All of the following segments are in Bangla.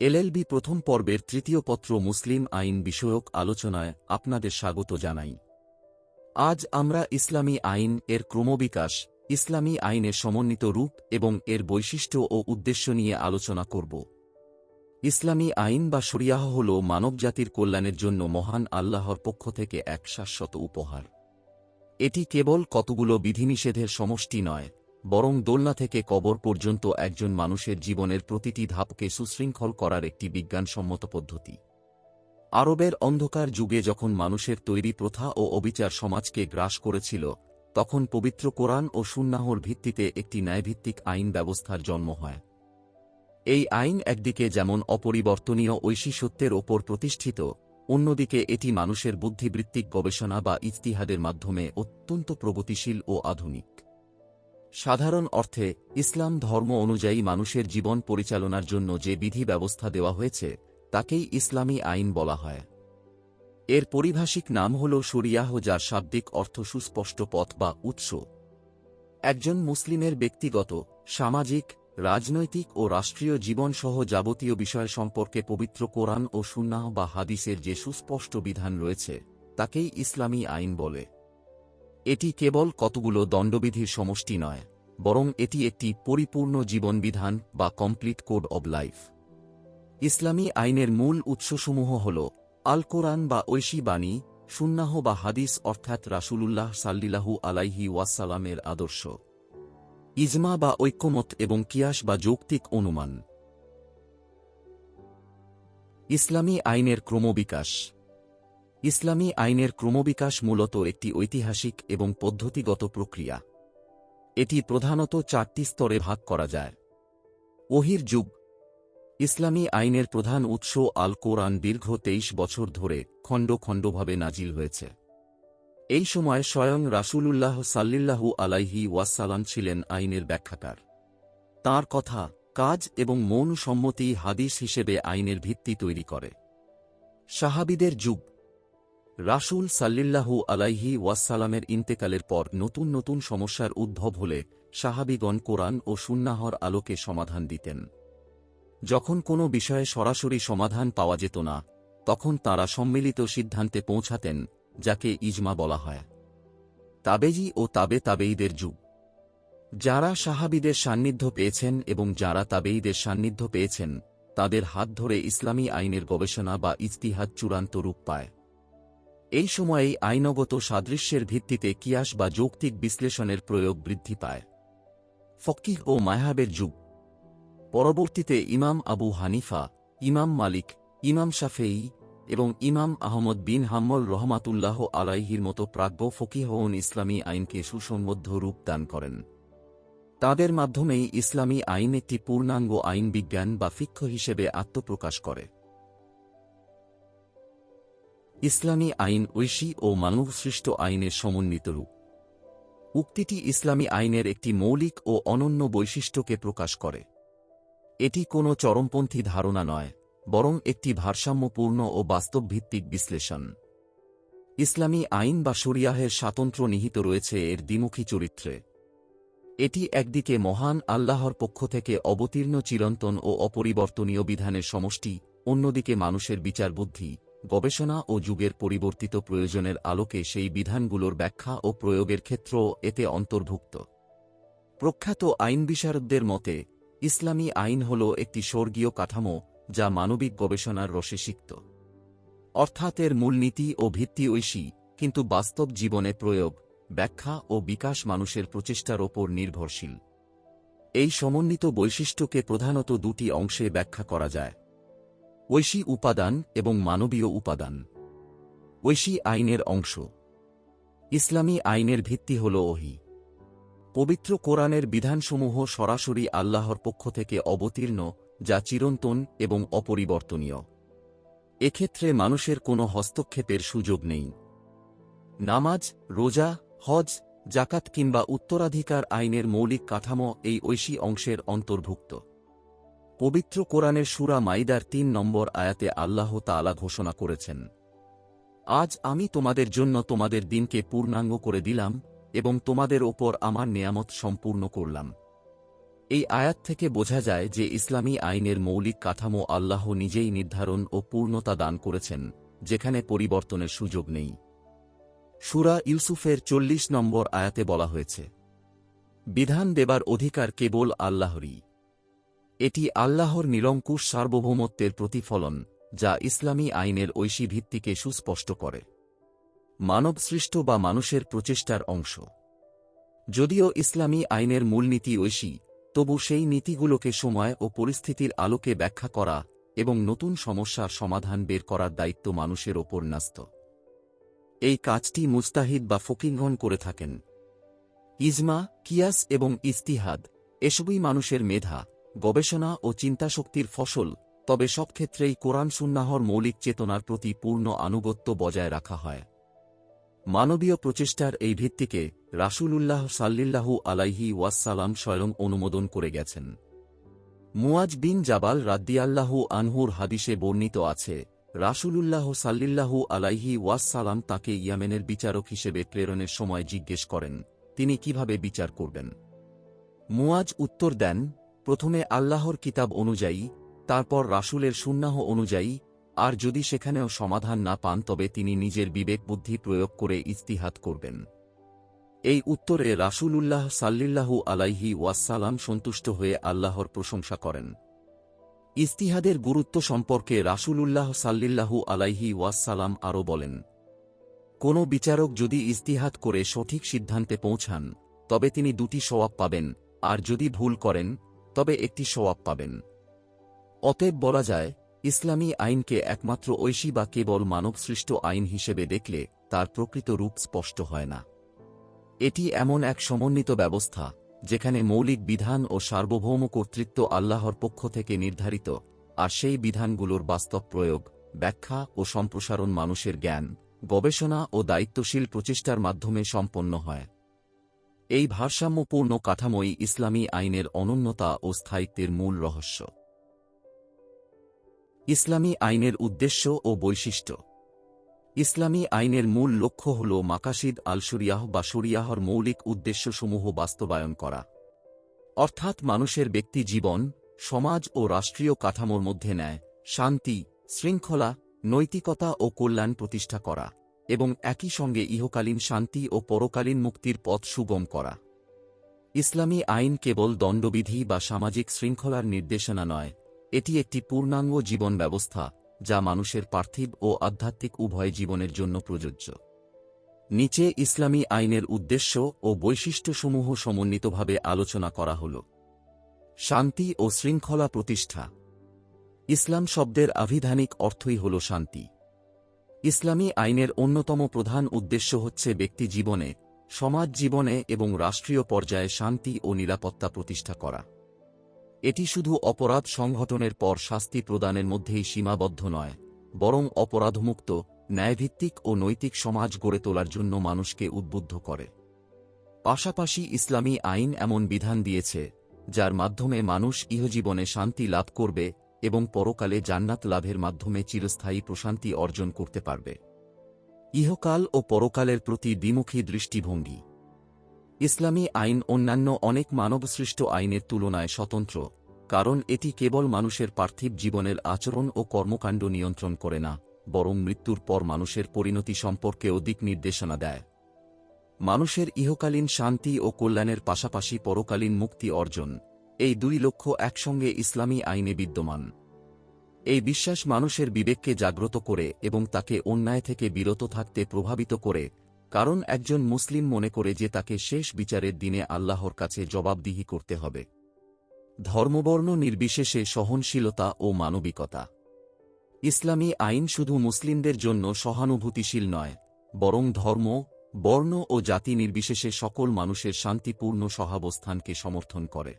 এলএলবি প্রথম পর্বের তৃতীয় পত্র মুসলিম আইন বিষয়ক আলোচনায় আপনাদের স্বাগত জানাই। আজ আমরা ইসলামী আইন এর ক্রমবিকাশ, ইসলামী আইনের সমন্বিত রূপ এবং এর বৈশিষ্ট্য ও উদ্দেশ্য নিয়ে আলোচনা করব। ইসলামী আইন বা শরিয়াহ হল মানবজাতির কল্যাণের জন্য মহান আল্লাহর পক্ষ থেকে এক শাশ্বত উপহার। এটি কেবল কতগুলো বিধিনিষেধের সমষ্টি নয় বরং দোলনা থেকে কবর পর্যন্ত একজন মানুষের জীবনের প্রতিটি ধাপকে সুশৃঙ্খল করার একটি বিজ্ঞানসম্মত পদ্ধতি। আরবের অন্ধকার যুগে যখন মানুষের তৈরি প্রথা ও অবিচার সমাজকে গ্রাস করেছিল, তখন পবিত্র কোরআন ও সুন্নাহর ভিত্তিতে একটি ন্যায়ভিত্তিক আইন ব্যবস্থার জন্ম হয়। এই আইন একদিকে যেমন অপরিবর্তনীয় ঐশী সত্যের ওপর প্রতিষ্ঠিত, অন্যদিকে এটি মানুষের বুদ্ধিবৃত্তিক গবেষণা বা ইজতিহাদের মাধ্যমে অত্যন্ত প্রগতিশীল ও আধুনিক। সাধারণ অর্থে, ইসলাম ধর্ম অনুযায়ী মানুষের জীবন পরিচালনার জন্য যে বিধি ব্যবস্থা দেওয়া হয়েছে, তাকেই ইসলামী আইন বলা হয়। এর পরিভাষিক নাম হল শরিয়াহ, যার শাব্দিক অর্থ সুস্পষ্ট পথ বা উৎস। একজন মুসলিমের ব্যক্তিগত, সামাজিক, রাজনৈতিক ও রাষ্ট্রীয় জীবনসহ যাবতীয় বিষয় সম্পর্কে পবিত্র কোরআন ও সুন্নাহ বা হাদিসের যে সুস্পষ্ট বিধান রয়েছে, তাকেই ইসলামী আইন বলে। এটি কেবল কতগুলো দণ্ডবিধির সমষ্টি নয়। বরং এটি একটি পরিপূর্ণ জীবনবিধান বা কমপ্লিট কোড অব লাইফ। ইসলামী আইনের মূল উৎসসমূহ হল আল কোরআন বা ঐশী বাণী, সুন্নাহ বা হাদিস অর্থাৎ রাসুলুল্লাহ সাল্লিলাহু আলাইহি ওয়াসালামের আদর্শ। ইজমা বা ঐক্যমত এবং কিয়াস বা যৌক্তিক অনুমান। ইসলামী আইনের ক্রমবিকাশ। ইসলামী আইনের ক্রমবিকাশ মূলত একটি ঐতিহাসিক এবং পদ্ধতিগত প্রক্রিয়া। এটি প্রধানত চারটি স্তরে ভাগ করা যায়। ওহির যুগ। ইসলামী আইনের প্রধান উৎস আল কোরআন দীর্ঘ তেইশ বছর ধরে খণ্ড খণ্ডভাবে নাজিল হয়েছে। এই সময় স্বয়ং রাসূলুল্লাহ সাল্লিল্লাহু আলাইহি ওয়াসালাম ছিলেন আইনের ব্যাখ্যাকার। তার কথা, কাজ এবং মৌন সম্মতি হাদিস হিসেবে আইনের ভিত্তি তৈরি করে। সাহাবিদের যুগ। রাসূল সাল্লিল্লাহু আলাইহি ওয়াসালামের ইন্তেকালের পর নতুন নতুন সমস্যার উদ্ভব হলে সাহাবিগণ কোরআন ও সুন্নাহর আলোকে সমাধান দিতেন। যখন কোনো বিষয়ে সরাসরি সমাধান পাওয়া যেত না, তখন তারা সম্মিলিত সিদ্ধান্তে পৌঁছাতেন, যাকে ইজমা বলা হয়। তাবেজি ও তাবে তাবেইদের যুগ। যারা সাহাবিদের সান্নিধ্য পেয়েছেন এবং যারা তাবেইদের সান্নিধ্য পেয়েছেন, তাদের হাত ধরে ইসলামী আইনের গবেষণা বা ইজতিহাদ চূড়ান্ত রূপ পায়। এই সময়েই আইনগত সাদৃশ্যের ভিত্তিতে কিয়াস বা যৌক্তিক বিশ্লেষণের প্রয়োগ বৃদ্ধি পায়। ফকিহ ও মায়াবের যুগ। পরবর্তীতে ইমাম আবু হানিফা, ইমাম মালিক, ইমাম শাফেই এবং ইমাম আহমদ বিন হাম্মল রহমাতুল্লাহ আলাইহির মতো প্রাজ্ঞ ফকিহন ইসলামী আইনকে সুসংবদ্ধ রূপ দান করেন। তাদের মাধ্যমেই ইসলামী আইন একটি পূর্ণাঙ্গ আইন বিজ্ঞান বা ফিক্ষ হিসেবে আত্মপ্রকাশ করে। ইসলামী আইন ঐশী ও মানবসৃষ্ট আইনের সমন্বিত রূপ। উক্তিটি ইসলামী আইনের একটি মৌলিক ও অনন্য বৈশিষ্ট্যকে প্রকাশ করে। এটি কোনো চরমপন্থী ধারণা নয়, বরং একটি ভারসাম্যপূর্ণ ও বাস্তবভিত্তিক বিশ্লেষণ। ইসলামী আইন বা শরিয়াহের স্বাতন্ত্র্য নিহিত রয়েছে এর দ্বিমুখী চরিত্রে। এটি একদিকে মহান আল্লাহর পক্ষ থেকে অবতীর্ণ চিরন্তন ও অপরিবর্তনীয় বিধানের সমষ্টি, অন্যদিকে মানুষের বিচারবুদ্ধি। গবেষণা ও যুগের পরিবর্তিত প্রয়োজনের আলোকে সেই বিধানগুলোর ব্যাখ্যা ও প্রয়োগের ক্ষেত্র এতে অন্তর্ভুক্ত। প্রখ্যাত আইন বিশারদদের মতে, ইসলামী আইন হল একটি স্বর্গীয় কাঠামো যা মানবিক গবেষণার রসে সিক্ত। অর্থাৎ এর মূলনীতি ও ভিত্তি ঐশী, কিন্তু বাস্তব জীবনে প্রয়োগ, ব্যাখ্যা ও বিকাশ মানুষের প্রচেষ্টার ওপর নির্ভরশীল। এই সমন্বিত বৈশিষ্ট্যকে প্রধানত দুটি অংশে ব্যাখ্যা করা যায়। ঐশী উপাদান এবং মানবীয় উপাদান। ঐশী আইনের অংশ। ইসলামী আইনের ভিত্তি হল ওহি। পবিত্র কোরআনের বিধানসমূহ সরাসরি আল্লাহর পক্ষ থেকে অবতীর্ণ, যা চিরন্তন এবং অপরিবর্তনীয়। এক্ষেত্রে মানুষের কোনো হস্তক্ষেপের সুযোগ নেই। নামাজ, রোজা, হজ জাকাত কিংবা উত্তরাধিকার আইনের মৌলিক কাঠামো এই ঐশী অংশের অন্তর্ভুক্ত। পবিত্র কোরআনের সুরা মাইদার তিন নম্বর আয়াতে আল্লাহ তালা ঘোষণা করেছেন, আজ আমি তোমাদের জন্য তোমাদের দিনকে পূর্ণাঙ্গ করে দিলাম এবং তোমাদের ওপর আমার নেয়ামত সম্পূর্ণ করলাম। এই আয়াত থেকে বোঝা যায় যে ইসলামী আইনের মৌলিক কাঠামো আল্লাহ নিজেই নির্ধারণ ও পূর্ণতা দান করেছেন, যেখানে পরিবর্তনের সুযোগ নেই। সুরা ইউসুফের চল্লিশ নম্বর আয়াতে বলা হয়েছে, বিধান দেবার অধিকার কেবল আল্লাহরই। এটি আল্লাহর নিরঙ্কুশ সার্বভৌমত্বের প্রতিফলন, যা ইসলামী আইনের ঐশী ভিত্তিকে সুস্পষ্ট করে। মানবসৃষ্ট বা মানুষের প্রচেষ্টার অংশ। যদিও ইসলামী আইনের মূলনীতি ঐশী, তবু সেই নীতিগুলোকে সময় ও পরিস্থিতির আলোকে ব্যাখ্যা করা এবং নতুন সমস্যার সমাধান বের করার দায়িত্ব মানুষের ওপর ন্যস্ত। এই কাজটি মুস্তাহিদ বা ফকিংহন করে থাকেন। ইজমা, কিয়াস এবং ইস্তিহাদ এসবই মানুষের মেধা গবেষণা ও চিন্তাশক্তির ফসল, তবে সব ক্ষেত্রেই কোরআন সুন্নাহর মৌলিক চেতনার প্রতি পূর্ণ আনুগত্য বজায় রাখা হয়। মানবীয় প্রচেষ্টার এই ভিত্তিকে রাসূলুল্লাহ সাল্লিল্লাহু আলাইহি ওয়াসালাম স্বয়ং অনুমোদন করে গেছেন। মুয়াজ বিন জাবাল রাদ্দিয়াল্লাহু আনহুর হাদিসে বর্ণিত আছে, রাসূলুল্লাহ সাল্লিল্লাহু আলাইহি ওয়াসালাম তাকে ইয়ামেনের বিচারক হিসেবে প্রেরণের সময় জিজ্ঞেস করেন, তিনি কীভাবে বিচার করবেন? মুয়াজ উত্তর দেন প্রথমে আল্লাহর কিতাব অনুযায়ী, তারপর রাসূলের সুন্নাহ অনুযায়ী, আর যদি সেখানেও সমাধান না পান তবে তিনি নিজের বিবেক বুদ্ধি প্রয়োগ করে ইস্তিহাত করবেন। এই উত্তরে রাসূলুল্লাহ সাল্লিল্লাহু আলাইহি ওয়াসালাম সন্তুষ্ট হয়ে আল্লাহর প্রশংসা করেন। ইস্তিহাদের গুরুত্ব সম্পর্কে রাসূলুল্লাহ সাল্লিল্লাহু আলাইহি ওয়াসালাম আরও বলেন, কোনো বিচারক যদি ইস্তিহাত করে সঠিক সিদ্ধান্তে পৌঁছান, তবে তিনি দুটি সওয়াব পাবেন, আর যদি ভুল করেন তবে একটি সওয়াব পাবেন। অতএব বলা যায়, ইসলামী আইনকে একমাত্র ঐশী বা কেবল মানবসৃষ্ট আইন হিসেবে দেখলে তার প্রকৃত রূপ স্পষ্ট হয় না। এটি এমন এক সমন্বিত ব্যবস্থা, যেখানে মৌলিক বিধান ও সার্বভৌম কর্তৃত্ব আল্লাহর পক্ষ থেকে নির্ধারিত, আর সেই বিধানগুলোর বাস্তব প্রয়োগ, ব্যাখ্যা ও সম্প্রসারণ মানুষের জ্ঞান, গবেষণা ও দায়িত্বশীল প্রচেষ্টার মাধ্যমে সম্পন্ন হয়। এই ভারসাম্যপূর্ণ কাঠামোই ইসলামী আইনের অনন্যতা ও স্থায়িত্বের মূল রহস্য। ইসলামী আইনের উদ্দেশ্য ও বৈশিষ্ট্য। ইসলামী আইনের মূল লক্ষ্য হল মাকাসিদ আল শরিয়াহ বা শরিয়াহর মৌলিক উদ্দেশ্যসমূহ বাস্তবায়ন করা। অর্থাৎ মানুষের ব্যক্তি জীবন, সমাজ ও রাষ্ট্রীয় কাঠামোর মধ্যে নেয় শান্তি, শৃঙ্খলা, নৈতিকতা ও কল্যাণ প্রতিষ্ঠা করা। এবং একই সঙ্গে ইহকালীন শান্তি ও পরকালীন মুক্তির পথ সুগম করা। ইসলামী আইন কেবল দণ্ডবিধি বা সামাজিক শৃঙ্খলার নির্দেশনা নয়, এটি একটি পূর্ণাঙ্গ জীবন ব্যবস্থা, যা মানুষের পার্থিব ও আধ্যাত্মিক উভয় জীবনের জন্য প্রযোজ্য। নিচে ইসলামী আইনের উদ্দেশ্য ও বৈশিষ্ট্যসমূহ সমন্বিতভাবে আলোচনা করা হল। শান্তি ও শৃঙ্খলা প্রতিষ্ঠা। ইসলাম শব্দের আভিধানিক অর্থই হল শান্তি। ইসলামী আইনের অন্যতম প্রধান উদ্দেশ্য হচ্ছে ব্যক্তি জীবনে, সমাজ জীবনে এবং রাষ্ট্রীয় পর্যায়ে শান্তি ও নিরাপত্তা প্রতিষ্ঠা করা। এটি শুধু অপরাধ সংঘটনের পর শাস্তি প্রদানের মধ্যেই সীমাবদ্ধ নয়, বরং অপরাধমুক্ত, ন্যায়ভিত্তিক ও নৈতিক সমাজ গড়ে তোলার জন্য মানুষকে উদ্বুদ্ধ করে। পাশাপাশি ইসলামী আইন এমন বিধান দিয়েছে, যার মাধ্যমে মানুষ ইহজীবনে শান্তি লাভ করবে এবং পরকালে জান্নাত লাভের মাধ্যমে চিরস্থায়ী প্রশান্তি অর্জন করতে পারবে। ইহকাল ও পরকালের প্রতি দ্বিমুখী দৃষ্টিভঙ্গি। ইসলামী আইন অন্যান্য অনেক মানবসৃষ্ট আইনের তুলনায় স্বতন্ত্র, কারণ এটি কেবল মানুষের পার্থিব জীবনের আচরণ ও কর্মকাণ্ড নিয়ন্ত্রণ করে না, বরং মৃত্যুর পর মানুষের পরিণতি সম্পর্কেও দিক নির্দেশনা দেয়। মানুষের ইহকালীন শান্তি ও কল্যাণের পাশাপাশি পরকালীন মুক্তি অর্জন এই দুই লক্ষ্য একসঙ্গে ইসলামী আইনে বিদ্যমান। এই বিশ্বাস মানুষের বিবেককে জাগ্রত করে এবং তাকে অন্যায় থেকে বিরত থাকতে প্রভাবিত করে, কারণ একজন মুসলিম মনে করে যে তাকে শেষ বিচারের দিনে আল্লাহর কাছে জবাবদিহি করতে হবে। ধর্মবর্ণ নির্বিশেষে সহনশীলতা ও মানবিকতা। ইসলামী আইন শুধু মুসলিমদের জন্য সহানুভূতিশীল নয়, বরং ধর্ম, বর্ণ ও জাতি নির্বিশেষে সকল মানুষের শান্তিপূর্ণ সহাবস্থানকে সমর্থন করে।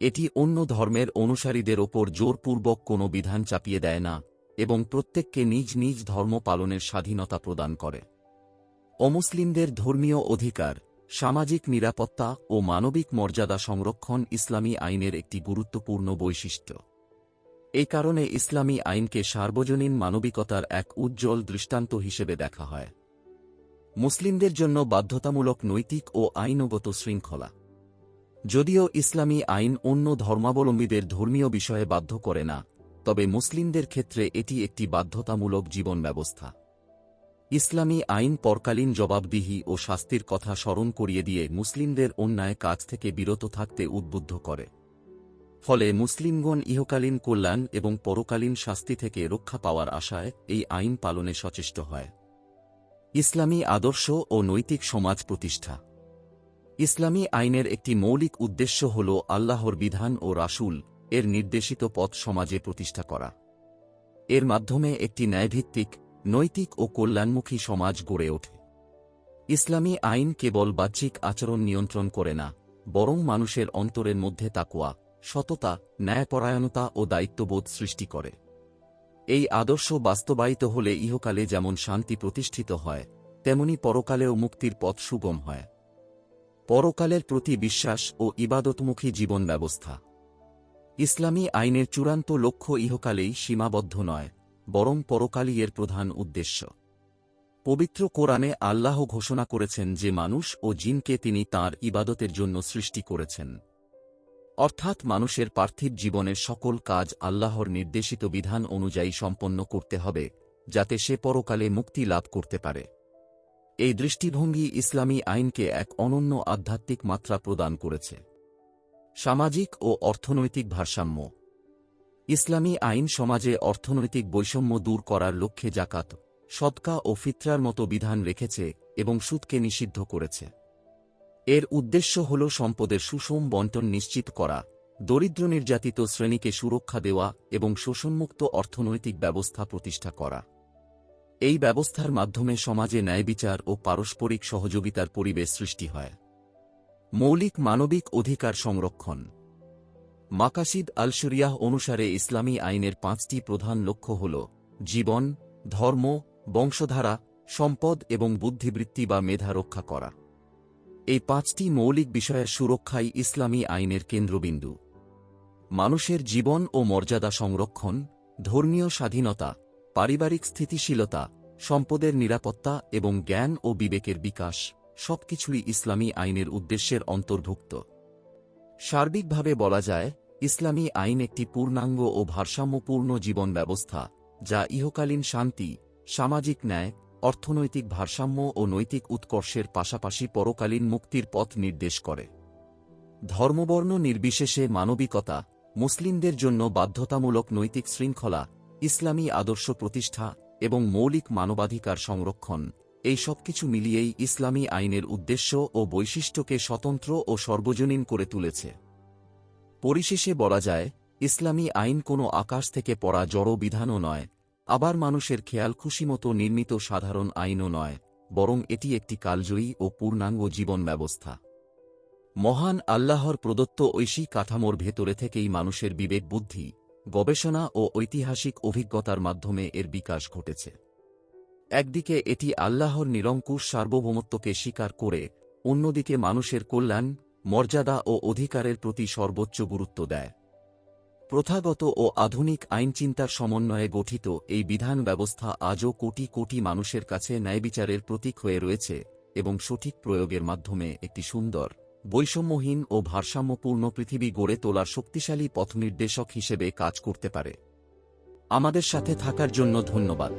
এটি অন্য ধর্মের অনুসারীদের ওপর জোরপূর্বক কোনো বিধান চাপিয়ে দেয় না এবং প্রত্যেককে নিজ নিজ ধর্ম পালনের স্বাধীনতা প্রদান করে। অমুসলিমদের ধর্মীয় অধিকার, সামাজিক নিরাপত্তা ও মানবিক মর্যাদা সংরক্ষণ ইসলামী আইনের একটি গুরুত্বপূর্ণ বৈশিষ্ট্য। এই কারণে ইসলামী আইনকে সার্বজনীন মানবিকতার এক উজ্জ্বল দৃষ্টান্ত হিসেবে দেখা হয়। মুসলিমদের জন্য বাধ্যতামূলক নৈতিক ও আইনগত শৃঙ্খলা। যদিও ইসলামী আইন অন্য ধর্মাবলম্বীদের ধর্মীয় বিষয়ে বাধ্য করে না, তবে মুসলিমদের ক্ষেত্রে এটি একটি বাধ্যতামূলক জীবন ব্যবস্থা। ইসলামী আইন পরকালীন জবাবদিহি ও শাস্তির কথা স্মরণ করিয়ে দিয়ে মুসলিমদের অন্যায় কাজ থেকে বিরত থাকতে উদ্বুদ্ধ করে। ফলে মুসলিমগণ ইহকালীন কল্যাণ এবং পরকালীন শাস্তি থেকে রক্ষা পাওয়ার আশায় এই আইন পালনে সচেষ্ট হয়। ইসলামী আদর্শ ও নৈতিক সমাজ প্রতিষ্ঠা ইসলামী আইনের একটি মৌলিক উদ্দেশ্য হল আল্লাহর বিধান ও রাসূল এর নির্দেশিত পথ সমাজে প্রতিষ্ঠা করা। এর মাধ্যমে একটি ন্যায়ভিত্তিক, নৈতিক ও কল্যাণমুখী সমাজ গড়ে ওঠে। ইসলামী আইন কেবল বাহ্যিক আচরণ নিয়ন্ত্রণ করে না, বরং মানুষের অন্তরের মধ্যে তাকুয়া, সততা, ন্যায়পরায়ণতা ও দায়িত্ববোধ সৃষ্টি করে। এই আদর্শ বাস্তবায়িত হলে ইহকালে যেমন শান্তি প্রতিষ্ঠিত হয়, তেমনি পরকালেও মুক্তির পথ সুগম হয়। পরকালের প্রতি বিশ্বাস ও ইবাদতমুখী জীবন ব্যবস্থা। ইসলামী আইনের চূড়ান্ত লক্ষ্য ইহকালেই সীমাবদ্ধ নয়, বরং পরকালই এর প্রধান উদ্দেশ্য। পবিত্র কোরআনে আল্লাহ ঘোষণা করেছেন যে মানুষ ও জিনকে তিনি তার ইবাদতের জন্য সৃষ্টি করেছেন। অর্থাৎ মানুষের পার্থিব জীবনের সকল কাজ আল্লাহর নির্দেশিত বিধান অনুযায়ী সম্পন্ন করতে হবে, যাতে সে পরকালে মুক্তি লাভ করতে পারে। এই দৃষ্টিভঙ্গি ইসলামী আইনকে এক অনন্য আধ্যাত্মিক মাত্রা প্রদান করেছে। সামাজিক ও অর্থনৈতিক ভারসাম্য। ইসলামী আইন সমাজে অর্থনৈতিক বৈষম্য দূর করার লক্ষ্যে জাকাত সৎকা ও ফিত্রার মতো বিধান রেখেছে এবং সুদকে নিষিদ্ধ করেছে। এর উদ্দেশ্য হল সম্পদের সুষম বন্টন নিশ্চিত করা, দরিদ্র নির্যাতিত শ্রেণীকে সুরক্ষা দেওয়া এবং শোষণমুক্ত অর্থনৈতিক ব্যবস্থা প্রতিষ্ঠা করা। এই ব্যবস্থার মাধ্যমে সমাজে ন্যায়বিচার ও পারস্পরিক সহযোগিতার পরিবেশ সৃষ্টি হয়। মৌলিক মানবিক অধিকার সংরক্ষণ। মাকাসিদ আল শরিয়াহ অনুসারে ইসলামী আইনের পাঁচটি প্রধান লক্ষ্য হল জীবন, ধর্ম, বংশধারা, সম্পদ এবং বুদ্ধিবৃত্তি বা মেধা রক্ষা করা। এই পাঁচটি মৌলিক বিষয়ের সুরক্ষাই ইসলামী আইনের কেন্দ্রবিন্দু। মানুষের জীবন ও মর্যাদা সংরক্ষণ, ধর্মীয় স্বাধীনতা পারিবারিক স্থিতিশীলতা, সম্পদের নিরাপত্তা এবং জ্ঞান ও বিবেকের বিকাশ সবকিছুই ইসলামী আইনের উদ্দেশ্যের অন্তর্ভুক্ত। সার্বিকভাবে বলা যায়, ইসলামী আইন একটি পূর্ণাঙ্গ ও ভারসাম্যপূর্ণ জীবন ব্যবস্থা, যা ইহকালীন শান্তি, সামাজিক ন্যায়, অর্থনৈতিক ভারসাম্য ও নৈতিক উৎকর্ষের পাশাপাশি পরকালীন মুক্তির পথ নির্দেশ করে। ধর্মবর্ণ নির্বিশেষে মানবিকতা, মুসলিমদের জন্য বাধ্যতামূলক নৈতিক শৃঙ্খলা ইসলামী আদর্শ প্রতিষ্ঠা এবং মৌলিক মানবাধিকার সংরক্ষণ, এই সবকিছু মিলিয়েই ইসলামী আইনের উদ্দেশ্য ও বৈশিষ্ট্যকে স্বতন্ত্র ও সর্বজনীন করে তুলেছে। পরিশেষে বলা যায়, ইসলামী আইন কোনো আকাশ থেকে পড়া জড় বিধানও নয়, আবার মানুষের খেয়াল খুশিমতো নির্মিত সাধারণ আইনও নয়, বরং এটি একটি কালজয়ী ও পূর্ণাঙ্গ জীবন ব্যবস্থা। মহান আল্লাহর প্রদত্ত ঐশী কাঠামোর ভেতরে থেকেই মানুষের বিবেক বুদ্ধি গবেষণা ও ঐতিহাসিক অভিজ্ঞতার মাধ্যমে এর বিকাশ ঘটেছে। একদিকে এটি আল্লাহর নিরঙ্কুশ সার্বভৌমত্বকে স্বীকার করে, অন্যদিকে মানুষের কল্যাণ, মর্যাদা ও অধিকারের প্রতি সর্বোচ্চ গুরুত্ব দেয়। প্রথাগত ও আধুনিক আইনচিন্তার সমন্বয়ে গঠিত এই বিধান ব্যবস্থা আজও কোটি কোটি মানুষের কাছে ন্যায়বিচারের প্রতীক হয়ে রয়েছে এবং সঠিক প্রয়োগের মাধ্যমে একটি সুন্দর বৈষম্যহীন ও ভারসাম্যপূর্ণ পৃথিবী গড়ে তোলার শক্তিশালী পথনির্দেশক হিসেবে কাজ করতে পারে। আমাদের সাথে থাকার জন্য ধন্যবাদ।